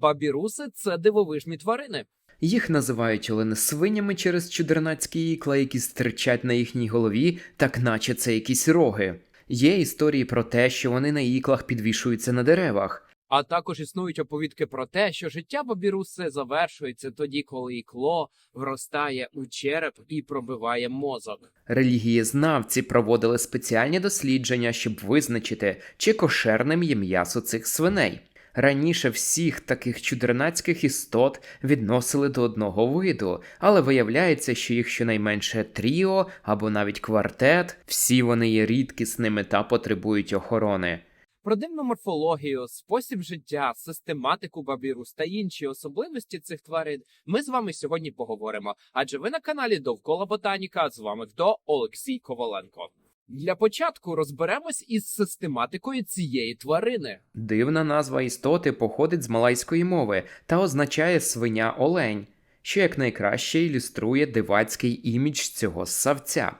Бабіруси це дивовижні тварини. Їх називають оленесвинями через чудернацькі ікла, які стирчать на їхній голові, так наче це якісь роги. Є історії про те, що вони на іклах підвішуються на деревах. А також існують оповідки про те, що життя бабіруси завершується тоді, коли ікло вростає у череп і пробиває мозок. Релігієзнавці проводили спеціальні дослідження, щоб визначити, чи кошерним є м'ясо цих свиней. Раніше всіх таких чудернацьких істот відносили до одного виду, але виявляється, що їх щонайменше тріо або навіть квартет, всі вони є рідкісними та потребують охорони. Про дивну морфологію, спосіб життя, систематику бабірус та інші особливості цих тварин ми з вами сьогодні поговоримо. Адже ви на каналі Довкола Ботаніка. З вами хто Олексій Коваленко. Для початку розберемось із систематикою цієї тварини. Дивна назва істоти походить з малайської мови та означає свиня олень, що якнайкраще ілюструє дивацький імідж цього ссавця.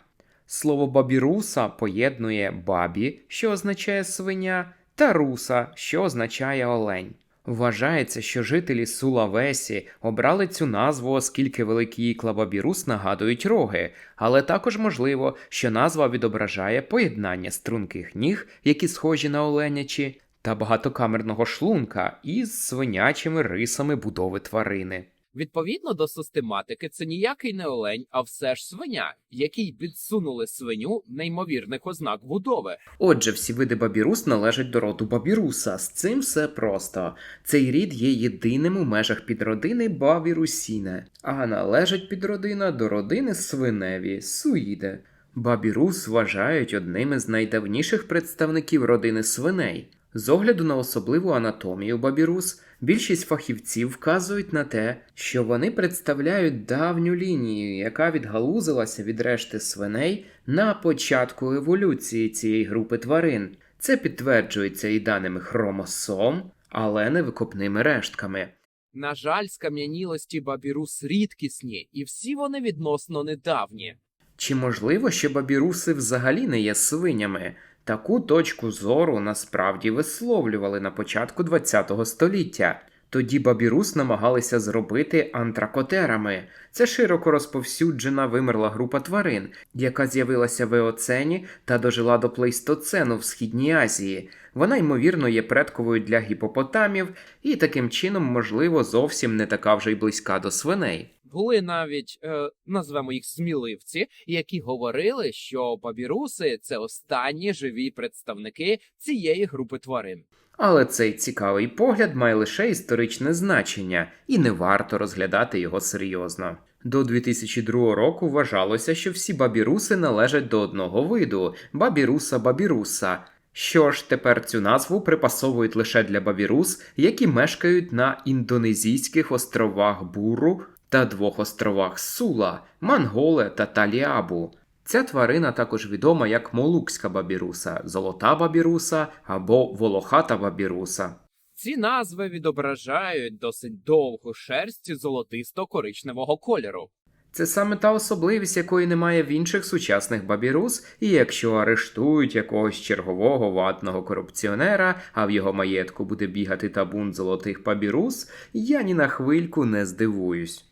Слово бабіруса поєднує бабі, що означає свиня, та руса, що означає олень. Вважається, що жителі Сулавесі обрали цю назву, оскільки великий клавабірус нагадують роги, але також можливо, що назва відображає поєднання струнких ніг, які схожі на оленячі, та багатокамерного шлунка із свинячими рисами будови тварини. Відповідно до систематики, це ніякий не олень, а все ж свиня, якій підсунули свиню неймовірних ознак будови. Отже, всі види бабірус належать до роду бабіруса. З цим все просто. Цей рід є єдиним у межах підродини бабірусіне, а належить підродина до родини свиневі суїде. Бабірус вважають одним із найдавніших представників родини свиней. З огляду на особливу анатомію бабірус, більшість фахівців вказують на те, що вони представляють давню лінію, яка відгалузилася від решти свиней на початку еволюції цієї групи тварин. Це підтверджується і даними хромосом, але не викопними рештками. На жаль, скам'янілості бабірус рідкісні, і всі вони відносно недавні. Чи можливо, що бабіруси взагалі не є свинями? Таку точку зору насправді висловлювали на початку ХХ століття. Тоді бабірус намагалися зробити антракотерами. Це широко розповсюджена вимерла група тварин, яка з'явилася в Еоцені та дожила до плейстоцену в Східній Азії. Вона, ймовірно, є предковою для гіпопотамів і таким чином, можливо, зовсім не така вже й близька до свиней. Були навіть е, назвемо їх сміливці, які говорили, що бабіруси це останні живі представники цієї групи тварин. Але цей цікавий погляд має лише історичне значення, і не варто розглядати його серйозно. До 2002 року вважалося, що всі бабіруси належать до одного виду бабіруса бабіруса. Що ж, тепер цю назву припасовують лише для бабірус, які мешкають на індонезійських островах Буру та двох островах Сула, Манголе та Таліабу. Ця тварина також відома як молукська бабіруса, золота бабіруса або волохата бабіруса. Ці назви відображають досить довгу шерсть золотисто-коричневого кольору. Це саме та особливість, якої немає в інших сучасних бабірус, і якщо арештують якогось чергового ватного корупціонера, а в його маєтку буде бігати табун золотих бабірус, я ні на хвильку не здивуюсь.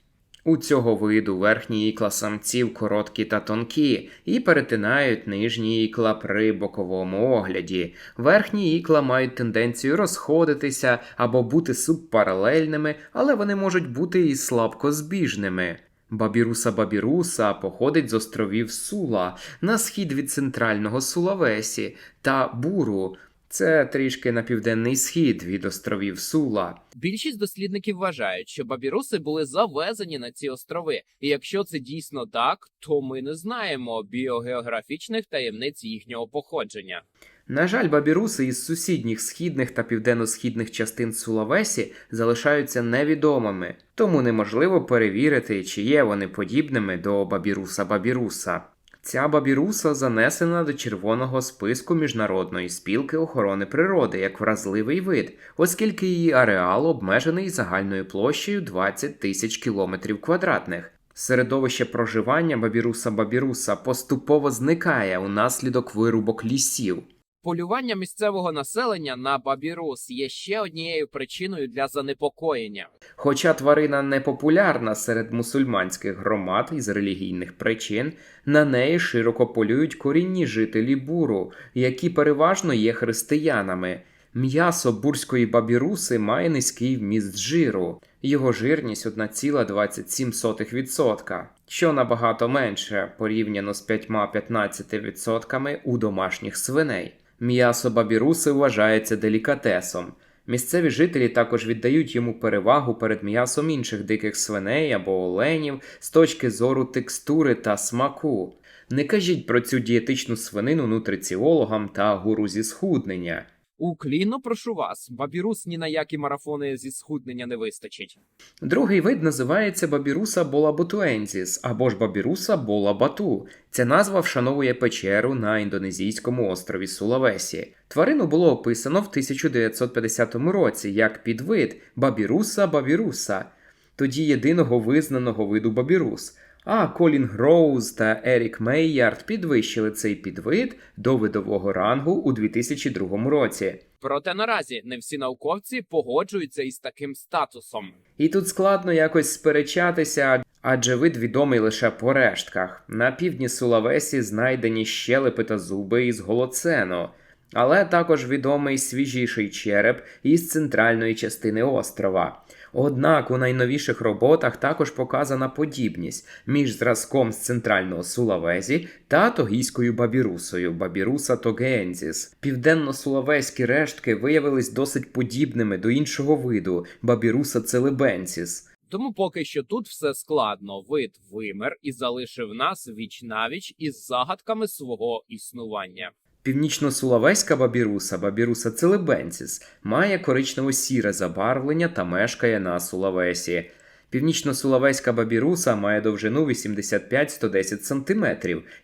У цього виду верхні ікла самців короткі та тонкі і перетинають нижні ікла при боковому огляді. Верхні ікла мають тенденцію розходитися або бути субпаралельними, але вони можуть бути і слабкозбіжними. Бабіруса бабіруса походить з островів Сула на схід від центрального Сулавесі та Буру. Це трішки на південний схід від островів Сула. Більшість дослідників вважають, що бабіруси були завезені на ці острови, і якщо це дійсно так, то ми не знаємо біогеографічних таємниць їхнього походження. На жаль, бабіруси із сусідніх східних та південно-східних частин Сулавесі залишаються невідомими, тому неможливо перевірити, чи є вони подібними до бабіруса бабіруса. Ця бабіруса занесена до червоного списку Міжнародної спілки охорони природи як вразливий вид, оскільки її ареал обмежений загальною площею 20 тисяч кілометрів квадратних. Середовище проживання бабіруса бабіруса поступово зникає унаслідок вирубок лісів. Полювання місцевого населення на бабірус є ще однією причиною для занепокоєння. Хоча тварина не популярна серед мусульманських громад із релігійних причин, на неї широко полюють корінні жителі буру, які переважно є християнами. М'ясо бурської бабіруси має низький вміст жиру. Його жирність 1,27%, що набагато менше порівняно з 5-15% у домашніх свиней. М'ясо бабіруси вважається делікатесом. Місцеві жителі також віддають йому перевагу перед м'ясом інших диких свиней або оленів з точки зору текстури та смаку. Не кажіть про цю дієтичну свинину нутриціологам та гуру зі схуднення. Уклінно прошу вас, бабірус ні на які марафони зі схуднення не вистачить. Другий вид називається бабіруса болабутуензіс або ж бабіруса болабату. Ця назва вшановує печеру на індонезійському острові Сулавесі. Тварину було описано в 1950 році як підвид бабіруса бабіруса, тоді єдиного визнаного виду бабірус. А Колін Гроуз та Ерік Мейярд підвищили цей підвид до видового рангу у 2002 році. Проте наразі не всі науковці погоджуються із таким статусом. І тут складно якось сперечатися, адже вид відомий лише по рештках. На півдні Сулавесі знайдені щелепи та зуби із голоцену, але також відомий свіжіший череп із центральної частини острова. Однак у найновіших роботах також показана подібність між зразком з центрального Сулавезі та тогійською бабірусою Бабіруса тогензіс. Південно-сулавеські рештки виявились досить подібними до іншого виду Бабіруса целебенсіс. Тому поки що тут все складно. Вид вимер і залишив нас віч навіч із загадками свого існування. Північно-сулавеська бабіруса, бабіруса целебенсіс, має коричнево-сіре забарвлення та мешкає на Сулавесі. Північно-сулавеська бабіруса має довжину 85-110 см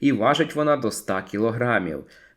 і важить вона до 100 кг.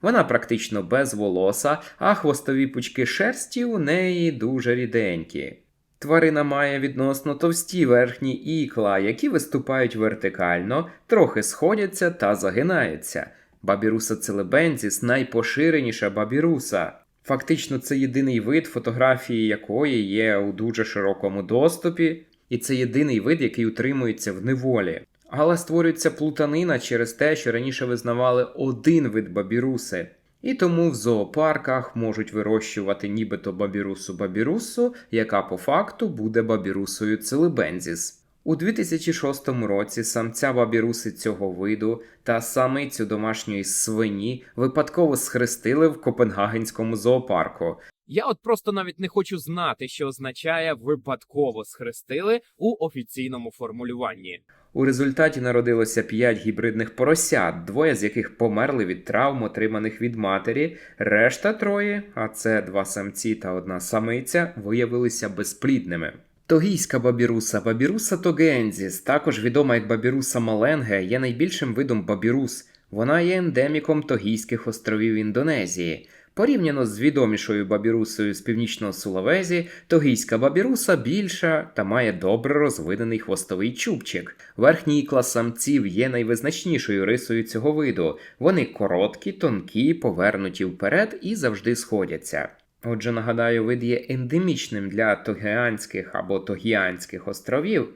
Вона практично без волоса, а хвостові пучки шерсті у неї дуже ріденькі. Тварина має відносно товсті верхні ікла, які виступають вертикально, трохи сходяться та загинаються. Бабіруса целебензіс найпоширеніша бабіруса. Фактично, це єдиний вид, фотографії якої є у дуже широкому доступі, і це єдиний вид, який утримується в неволі. Але створюється плутанина через те, що раніше визнавали один вид бабіруси. І тому в зоопарках можуть вирощувати нібито бабірусу бабірусу, яка по факту буде бабірусою целебензіс. У 2006 році самця бабіруси цього виду та самицю домашньої свині випадково схрестили в Копенгагенському зоопарку. Я от просто навіть не хочу знати, що означає випадково схрестили у офіційному формулюванні. У результаті народилося 5 гібридних поросят, двоє з яких померли від травм, отриманих від матері. Решта троє, а це два самці та одна самиця, виявилися безплідними. Тогійська бабіруса бабіруса тогензіс, також відома як бабіруса маленге, є найбільшим видом бабірус. Вона є ендеміком Тогійських островів Індонезії. Порівняно з відомішою бабірусою з північного Сулавезі, тогійська бабіруса більша та має добре розвинений хвостовий чубчик. Верхні ікла самців є найвизначнішою рисою цього виду. Вони короткі, тонкі, повернуті вперед і завжди сходяться. Отже, нагадаю, вид є ендемічним для Тогіанських або Тогіанських островів,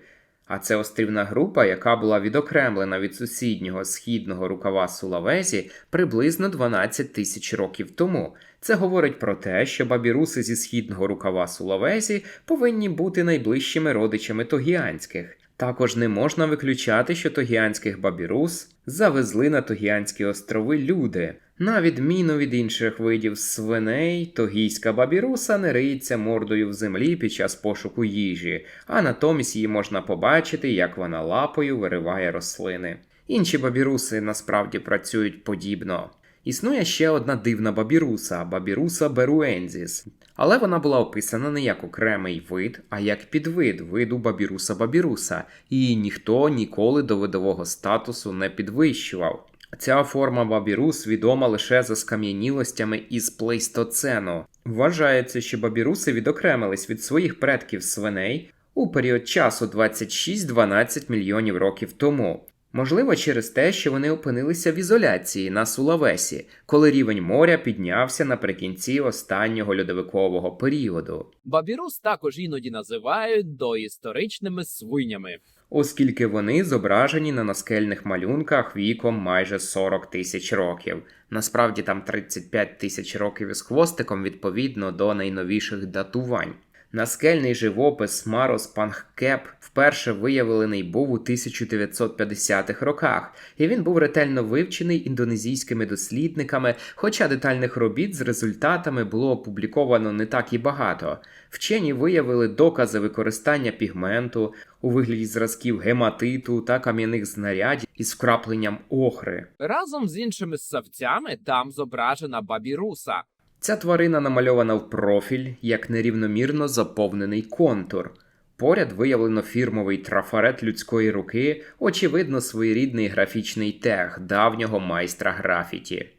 а це острівна група, яка була відокремлена від сусіднього східного рукава Сулавезі приблизно 12 тисяч років тому. Це говорить про те, що бабіруси зі східного рукава Сулавезі повинні бути найближчими родичами тогіанських. Також не можна виключати, що тогіанських бабірус завезли на Тогіанські острови люди. На відміну від інших видів свиней, тогійська бабіруса не риється мордою в землі під час пошуку їжі, а натомість її можна побачити, як вона лапою вириває рослини. Інші бабіруси насправді працюють подібно. Існує ще одна дивна бабіруса бабіруса беруензіс, але вона була описана не як окремий вид, а як підвид виду бабіруса бабіруса, і ніхто ніколи до видового статусу не підвищував. Ця форма бабірус відома лише за скам'янілостями із плейстоцену. Вважається, що бабіруси відокремились від своїх предків свиней у період часу 26-12 мільйонів років тому. Можливо, через те, що вони опинилися в ізоляції на Сулавесі, коли рівень моря піднявся наприкінці останнього льодовикового періоду, Бабірус також іноді називають доісторичними свинями. оскільки вони зображені на наскельних малюнках віком майже 40 тисяч років. Насправді там 35 тисяч років із хвостиком відповідно до найновіших датувань. Наскельний живопис Марос Пангкеп вперше виявлений був у 1950-х роках, і він був ретельно вивчений індонезійськими дослідниками, хоча детальних робіт з результатами було опубліковано не так і багато. Вчені виявили докази використання пігменту у вигляді зразків гематиту та кам'яних знарядів із вкрапленням охри. Разом з іншими ссавцями там зображена бабіруса. Ця тварина намальована в профіль як нерівномірно заповнений контур. Поряд виявлено фірмовий трафарет людської руки, очевидно, своєрідний графічний тег давнього майстра графіті.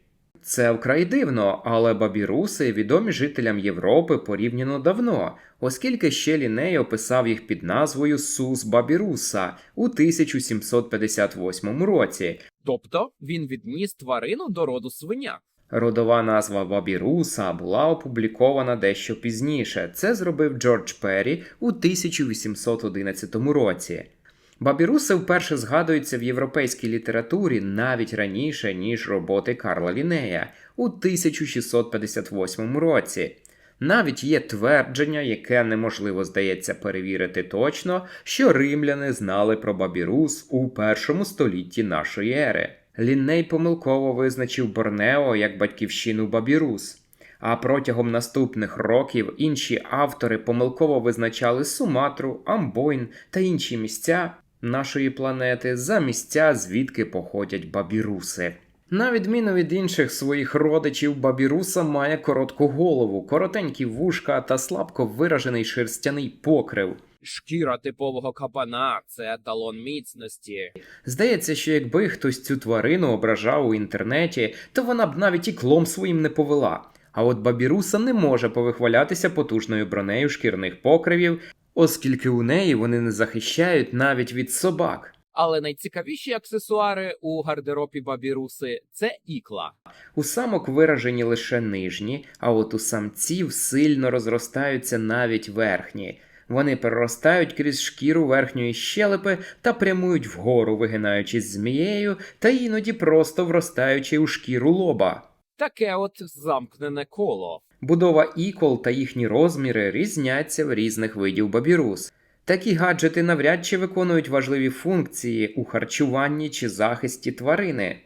Це вкрай дивно, але бабіруси відомі жителям Європи порівняно давно, оскільки ще Ліней описав їх під назвою Сус Бабіруса у 1758 році, Тобто він відніс тварину до роду свиня. Родова назва Бабіруса була опублікована дещо пізніше. Це зробив Джордж Перрі у 1811 році. Бабіруси вперше згадуються в європейській літературі навіть раніше, ніж роботи Карла Лінея у 1658 році. Навіть є твердження, яке неможливо здається перевірити точно, що римляни знали про Бабірус у першому столітті нашої ери. Лінней помилково визначив Борнео як батьківщину Бабірус. А протягом наступних років інші автори помилково визначали Суматру, Амбойн та інші місця нашої планети за місця, звідки походять бабіруси. На відміну від інших своїх родичів, бабіруса має коротку голову, коротенькі вушка та слабко виражений шерстяний покрив. Шкіра типового кабана це еталон міцності. Здається, що якби хтось цю тварину ображав у інтернеті, то вона б навіть і клом своїм не повела. А от бабіруса не може повихвалятися потужною бронею шкірних покривів, оскільки у неї вони не захищають навіть від собак. Але найцікавіші аксесуари у гардеробі бабіруси це ікла. У самок виражені лише нижні, а от у самців сильно розростаються навіть верхні. Вони переростають крізь шкіру верхньої щелепи та прямують вгору, вигинаючись змією, та іноді просто вростаючи у шкіру лоба. Таке от замкнене коло. Будова ікол та їхні розміри різняться в різних видів бабірус. Такі гаджети навряд чи виконують важливі функції у харчуванні чи захисті тварини.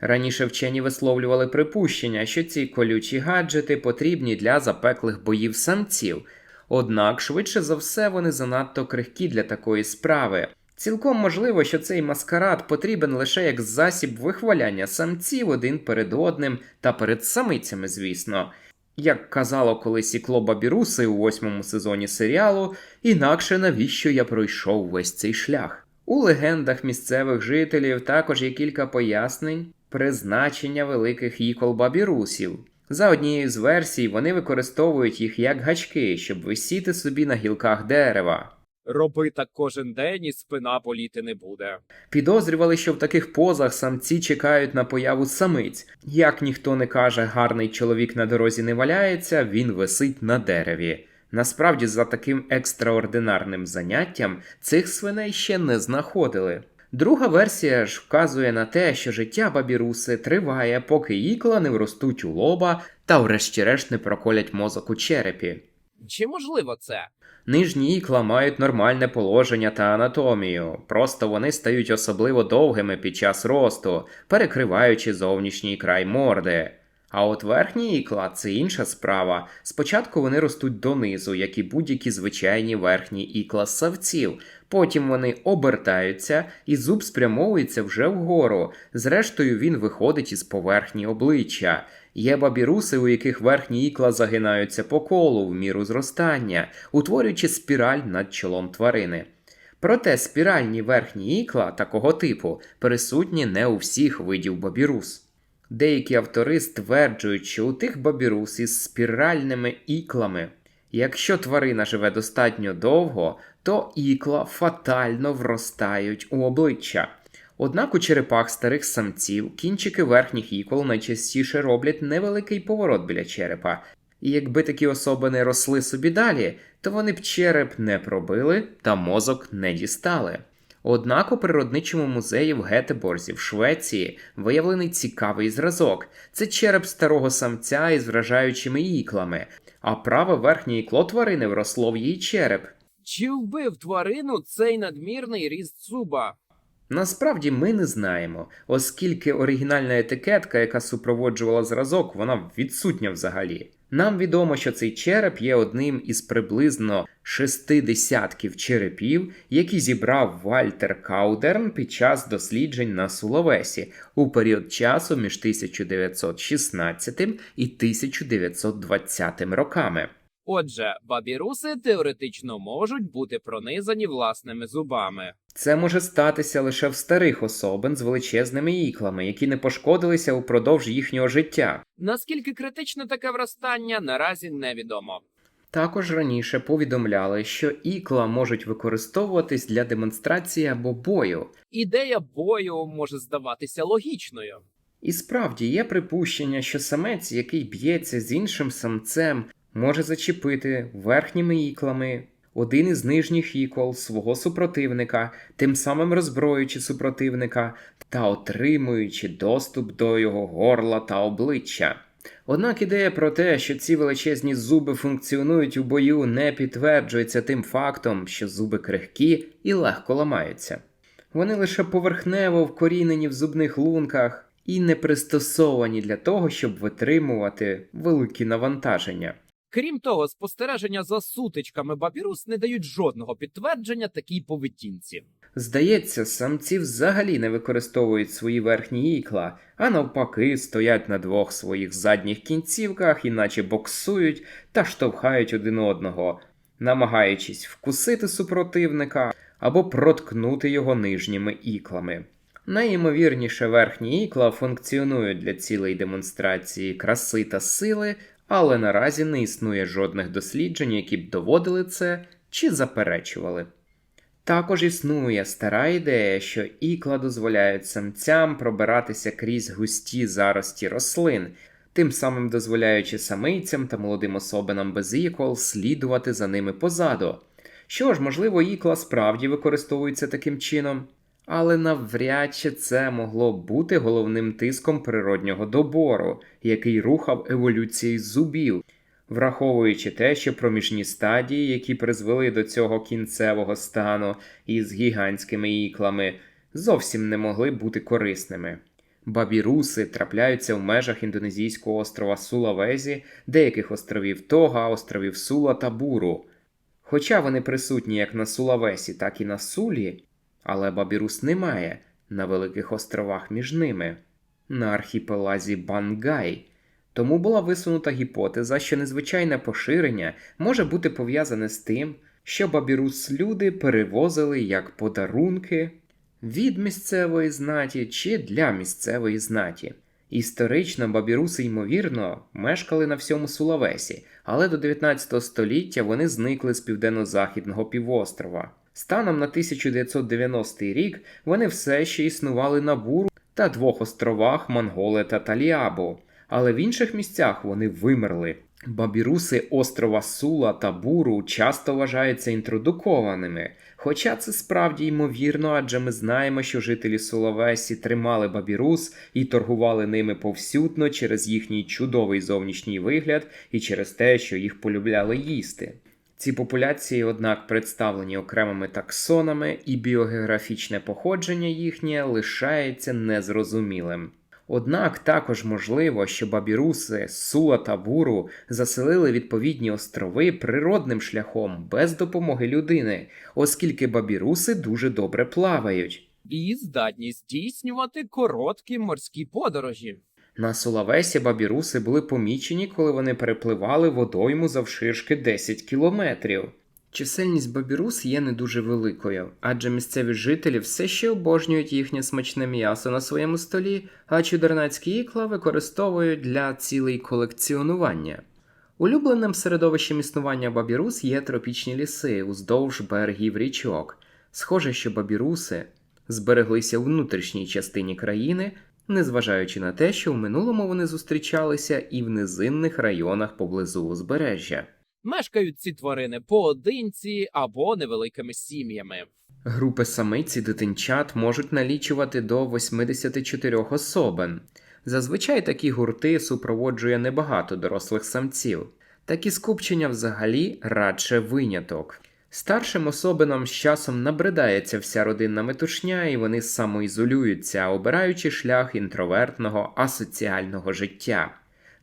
Раніше вчені висловлювали припущення, що ці колючі гаджети потрібні для запеклих боїв самців, однак швидше за все вони занадто крихкі для такої справи. Цілком можливо, що цей маскарад потрібен лише як засіб вихваляння самців один перед одним та перед самицями, звісно. Як казало колись ікло Бабіруси у восьмому сезоні серіалу, інакше навіщо я пройшов весь цей шлях. У легендах місцевих жителів також є кілька пояснень призначення великих ікол бабірусів. За однією з версій, вони використовують їх як гачки, щоб висіти собі на гілках дерева. Роби так кожен день і спина боліти не буде. Підозрювали, що в таких позах самці чекають на появу самиць. Як ніхто не каже, гарний чоловік на дорозі не валяється, він висить на дереві. Насправді, за таким екстраординарним заняттям цих свиней ще не знаходили. Друга версія ж вказує на те, що життя бабіруси триває, поки ікла не вростуть у лоба та врешті-решт не проколять мозок у черепі. Чи можливо це? Нижні ікла мають нормальне положення та анатомію, просто вони стають особливо довгими під час росту, перекриваючи зовнішній край морди. А от верхні ікла це інша справа. Спочатку вони ростуть донизу, як і будь-які звичайні верхні ікла ссавців. Потім вони обертаються, і зуб спрямовується вже вгору. Зрештою, він виходить із поверхні обличчя. Є бабіруси, у яких верхні ікла загинаються по колу в міру зростання, утворюючи спіраль над чолом тварини. Проте спіральні верхні ікла такого типу присутні не у всіх видів бабірус. Деякі автори стверджують, що у тих бабірус із спіральними іклами, якщо тварина живе достатньо довго, то ікла фатально вростають у обличчя. Однак у черепах старих самців кінчики верхніх ікол найчастіше роблять невеликий поворот біля черепа, і якби такі особини росли собі далі, то вони б череп не пробили та мозок не дістали. Однак у природничому музеї в Гетеборзі в Швеції виявлений цікавий зразок. Це череп старого самця із вражаючими іклами, а праве верхнє ікло тварини вросло в її череп. Чи вбив тварину цей надмірний ріст зуба? Насправді ми не знаємо, оскільки оригінальна етикетка, яка супроводжувала зразок, вона відсутня взагалі. Нам відомо, що цей череп є одним із приблизно шести десятків черепів, які зібрав Вальтер Каудерн під час досліджень на Сулавесі у період часу між 1916 і 1920 роками. Отже, бабіруси теоретично можуть бути пронизані власними зубами. Це може статися лише в старих особин з величезними іклами, які не пошкодилися упродовж їхнього життя. Наскільки критично таке вростання, наразі невідомо. Також раніше повідомляли, що ікла можуть використовуватись для демонстрації або бою. Ідея бою може здаватися логічною. І справді є припущення, що самець, який б'ється з іншим самцем, може зачепити верхніми іклами один із нижніх ікол свого супротивника, тим самим роззброюючи супротивника та отримуючи доступ до його горла та обличчя. Однак ідея про те, що ці величезні зуби функціонують у бою, не підтверджується тим фактом, що зуби крихкі і легко ламаються. Вони лише поверхнево вкорінені в зубних лунках і не пристосовані для того, щоб витримувати великі навантаження. Крім того, спостереження за сутичками бабірус не дають жодного підтвердження такій поведінці. Здається, самці взагалі не використовують свої верхні ікла, а навпаки, стоять на двох своїх задніх кінцівках, іначе боксують та штовхають один одного, намагаючись вкусити супротивника або проткнути його нижніми іклами. Найімовірніше верхні ікла функціонують для цілей демонстрації краси та сили, але наразі не існує жодних досліджень, які б доводили це чи заперечували. Також існує стара ідея, що ікла дозволяють самцям пробиратися крізь густі зарості рослин, тим самим дозволяючи самицям та молодим особинам без ікол слідувати за ними позаду. Що ж, можливо, ікла справді використовуються таким чином, але навряд чи це могло бути головним тиском природнього добору, який рухав еволюції зубів враховуючи те, що проміжні стадії, які призвели до цього кінцевого стану із гігантськими іклами, зовсім не могли бути корисними. Бабіруси трапляються в межах індонезійського острова Сулавезі, деяких островів Тога, островів Сула та Буру. Хоча вони присутні як на Сулавесі, так і на Сулі, але бабірус немає на великих островах між ними, на архіпелазі Бангай. Тому була висунута гіпотеза, що незвичайне поширення може бути пов'язане з тим, що бабірус люди перевозили як подарунки від місцевої знаті чи для місцевої знаті. Історично бабіруси, ймовірно, мешкали на всьому Сулавесі, але до 19 століття вони зникли з південно-західного півострова. Станом на 1990 рік вони все ще існували на Буру та двох островах Монголе та Таліабу але в інших місцях вони вимерли. Бабіруси острова Сула та Буру часто вважаються інтродукованими, хоча це справді ймовірно, адже ми знаємо, що жителі Сулавесі тримали бабірус і торгували ними повсюдно через їхній чудовий зовнішній вигляд і через те, що їх полюбляли їсти. Ці популяції, однак, представлені окремими таксонами, і біогеографічне походження їхнє лишається незрозумілим. Однак також можливо, що бабіруси, Сула та Буру заселили відповідні острови природним шляхом без допомоги людини, оскільки бабіруси дуже добре плавають. І здатні здійснювати короткі морські подорожі. На Сулавесі бабіруси були помічені, коли вони перепливали водойму завширшки 10 кілометрів. Чисельність бабірус є не дуже великою, адже місцеві жителі все ще обожнюють їхнє смачне м'ясо на своєму столі, а чудернацькі ікла використовують для цілей колекціонування. Улюбленим середовищем існування бабірус є тропічні ліси уздовж берегів річок. Схоже, що бабіруси збереглися у внутрішній частині країни, незважаючи на те, що в минулому вони зустрічалися і в низинних районах поблизу узбережжя. Мешкають ці тварини поодинці або невеликими сім'ями. Групи самиць і дитинчат можуть налічувати до 84 особин. Зазвичай такі гурти супроводжує небагато дорослих самців. Такі скупчення взагалі радше виняток. Старшим особинам з часом набридається вся родинна метушня, і вони самоізолюються, обираючи шлях інтровертного асоціального життя.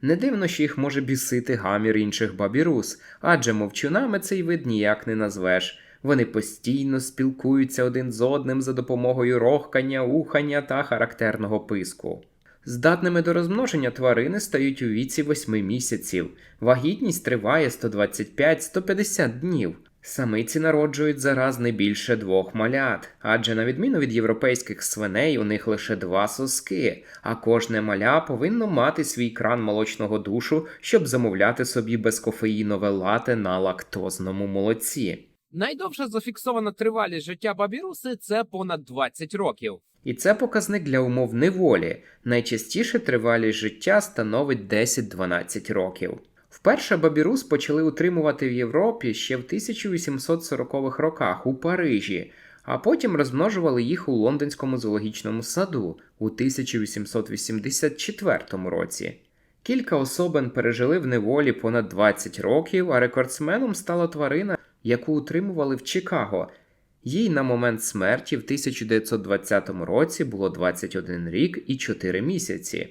Не дивно, що їх може бісити гамір інших бабірус, адже мовчунами цей вид ніяк не назвеш. Вони постійно спілкуються один з одним за допомогою рохкання, ухання та характерного писку. Здатними до розмноження тварини стають у віці 8 місяців. Вагітність триває 125-150 днів. Самиці народжують зараз не більше двох малят, адже на відміну від європейських свиней у них лише два соски, а кожне маля повинно мати свій кран молочного душу, щоб замовляти собі безкофеїнове лате на лактозному молоці. Найдовша зафіксована тривалість життя бабіруси це понад 20 років. І це показник для умов неволі. Найчастіше тривалість життя становить 10-12 років. Вперше бабірус почали утримувати в Європі ще в 1840-х роках у Парижі, а потім розмножували їх у лондонському зоологічному саду у 1884 році. Кілька особин пережили в неволі понад 20 років, а рекордсменом стала тварина, яку утримували в Чикаго. Їй на момент смерті в 1920 році було 21 рік і 4 місяці.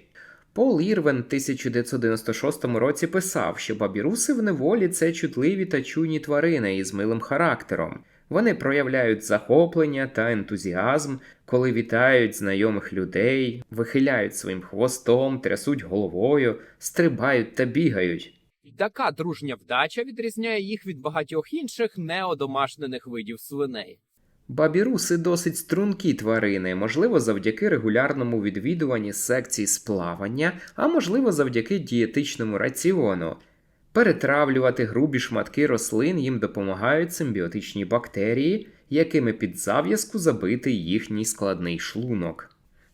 Пол Ірвен в 1996 році писав, що бабіруси в неволі це чутливі та чуйні тварини із милим характером. Вони проявляють захоплення та ентузіазм, коли вітають знайомих людей, вихиляють своїм хвостом, трясуть головою, стрибають та бігають. Така дружня вдача відрізняє їх від багатьох інших неодомашнених видів свиней. Бабіруси досить стрункі тварини, можливо, завдяки регулярному відвідуванні секцій з плавання, а можливо, завдяки дієтичному раціону. Перетравлювати грубі шматки рослин їм допомагають симбіотичні бактерії, якими під зав'язку забитий їхній складний шлунок.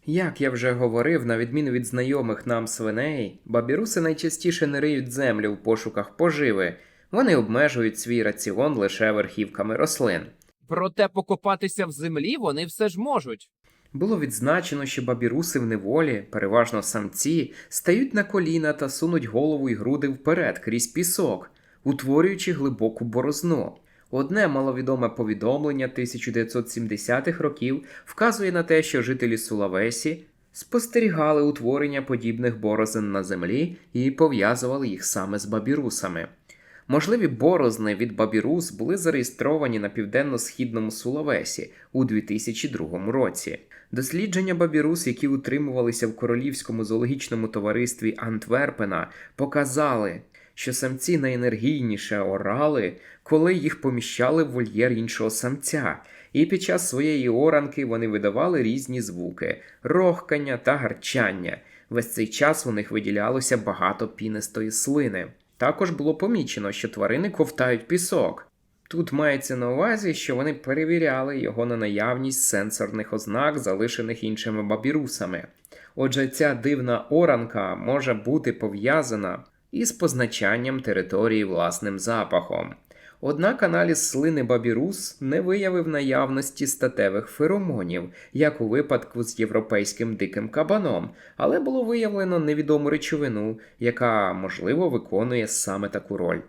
Як я вже говорив, на відміну від знайомих нам свиней, бабіруси найчастіше не риють землю в пошуках поживи, вони обмежують свій раціон лише верхівками рослин. Проте покопатися в землі вони все ж можуть. Було відзначено, що бабіруси в неволі, переважно самці, стають на коліна та сунуть голову і груди вперед крізь пісок, утворюючи глибоку борозну. Одне маловідоме повідомлення 1970-х років вказує на те, що жителі Сулавесі спостерігали утворення подібних борозен на землі і пов'язували їх саме з бабірусами. Можливі борозни від бабірус були зареєстровані на південно-східному Сулавесі у 2002 році. Дослідження бабірус, які утримувалися в королівському зоологічному товаристві Антверпена, показали, що самці найенергійніше орали, коли їх поміщали в вольєр іншого самця, і під час своєї оранки вони видавали різні звуки рохкання та гарчання. Весь цей час у них виділялося багато пінистої слини. Також було помічено, що тварини ковтають пісок. Тут мається на увазі, що вони перевіряли його на наявність сенсорних ознак, залишених іншими бабірусами. Отже, ця дивна оранка може бути пов'язана із позначанням території власним запахом. Однак аналіз слини бабірус не виявив наявності статевих феромонів, як у випадку з європейським диким кабаном, але було виявлено невідому речовину, яка, можливо, виконує саме таку роль.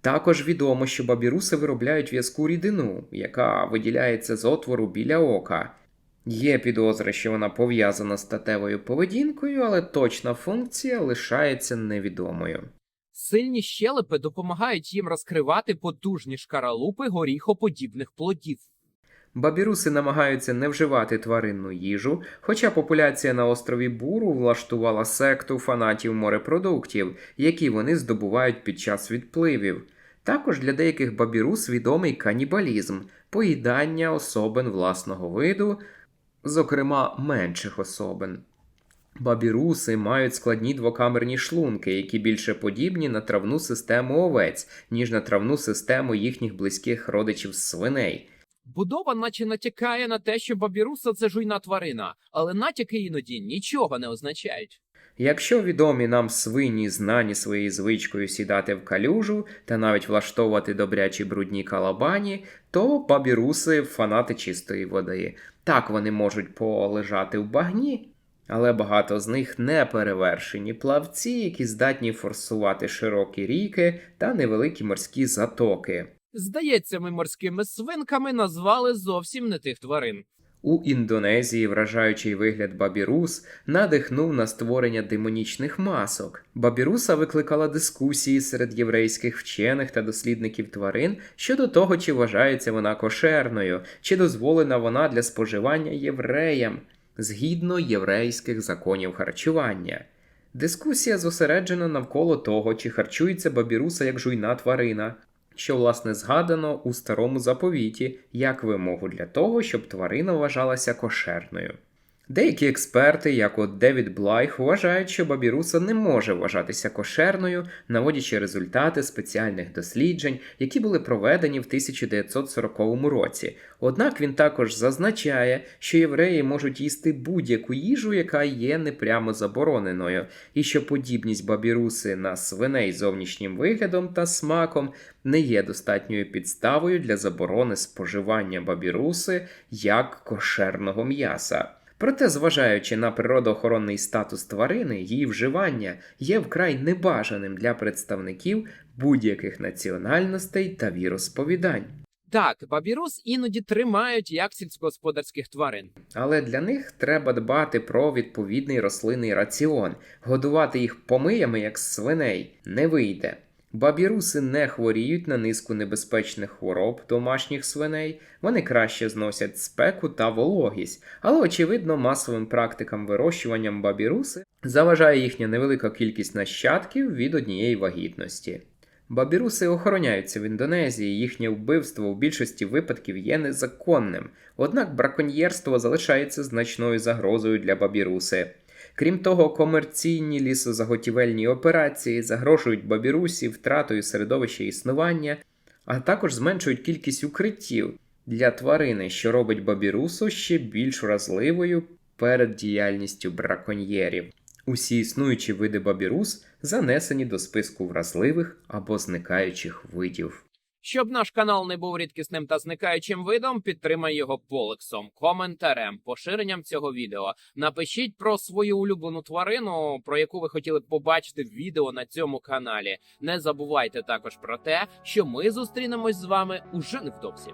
Також відомо, що бабіруси виробляють в'язку рідину, яка виділяється з отвору біля ока. Є підозри, що вона пов'язана з статевою поведінкою, але точна функція лишається невідомою. Сильні щелепи допомагають їм розкривати потужні шкаралупи горіхоподібних плодів. Бабіруси намагаються не вживати тваринну їжу, хоча популяція на острові Буру влаштувала секту фанатів морепродуктів, які вони здобувають під час відпливів. Також для деяких бабірус відомий канібалізм, поїдання особин власного виду, зокрема менших особин. Бабіруси мають складні двокамерні шлунки, які більше подібні на травну систему овець, ніж на травну систему їхніх близьких родичів свиней. Будова наче натякає на те, що бабіруса це жуйна тварина, але натяки іноді нічого не означають. Якщо відомі нам свині знані своєю звичкою сідати в калюжу та навіть влаштовувати добрячі брудні калабані, то бабіруси фанати чистої води. Так вони можуть полежати в багні, але багато з них не перевершені плавці, які здатні форсувати широкі ріки та невеликі морські затоки. Здається, ми морськими свинками назвали зовсім не тих тварин. У Індонезії вражаючий вигляд бабірус надихнув на створення демонічних масок. Бабіруса викликала дискусії серед єврейських вчених та дослідників тварин щодо того, чи вважається вона кошерною, чи дозволена вона для споживання євреям згідно єврейських законів харчування. Дискусія зосереджена навколо того, чи харчується бабіруса як жуйна тварина, що власне згадано у старому заповіті як вимогу для того, щоб тварина вважалася кошерною. Деякі експерти, як от Девід Блайх, вважають, що бабіруса не може вважатися кошерною, наводячи результати спеціальних досліджень, які були проведені в 1940 році. Однак він також зазначає, що євреї можуть їсти будь-яку їжу, яка є непрямо забороненою, і що подібність бабіруси на свиней зовнішнім виглядом та смаком не є достатньою підставою для заборони споживання бабіруси як кошерного м'яса. Проте, зважаючи на природоохоронний статус тварини, її вживання є вкрай небажаним для представників будь-яких національностей та віросповідань. Так, бабірус іноді тримають як сільськогосподарських тварин. Але для них треба дбати про відповідний рослинний раціон. Годувати їх помиями, як свиней, не вийде. Бабіруси не хворіють на низку небезпечних хвороб домашніх свиней, вони краще зносять спеку та вологість, але очевидно масовим практикам вирощуванням бабіруси заважає їхня невелика кількість нащадків від однієї вагітності. Бабіруси охороняються в Індонезії, їхнє вбивство в більшості випадків є незаконним, однак браконьєрство залишається значною загрозою для бабіруси. Крім того, комерційні лісозаготівельні операції загрожують бабірусі втратою середовища існування, а також зменшують кількість укриттів для тварини, що робить бабірусу ще більш вразливою перед діяльністю браконьєрів. Усі існуючі види бабірус занесені до списку вразливих або зникаючих видів. Щоб наш канал не був рідкісним та зникаючим видом, підтримай його полексом, коментарем, поширенням цього відео. Напишіть про свою улюблену тварину, про яку ви хотіли б побачити відео на цьому каналі. Не забувайте також про те, що ми зустрінемось з вами уже невдовзі.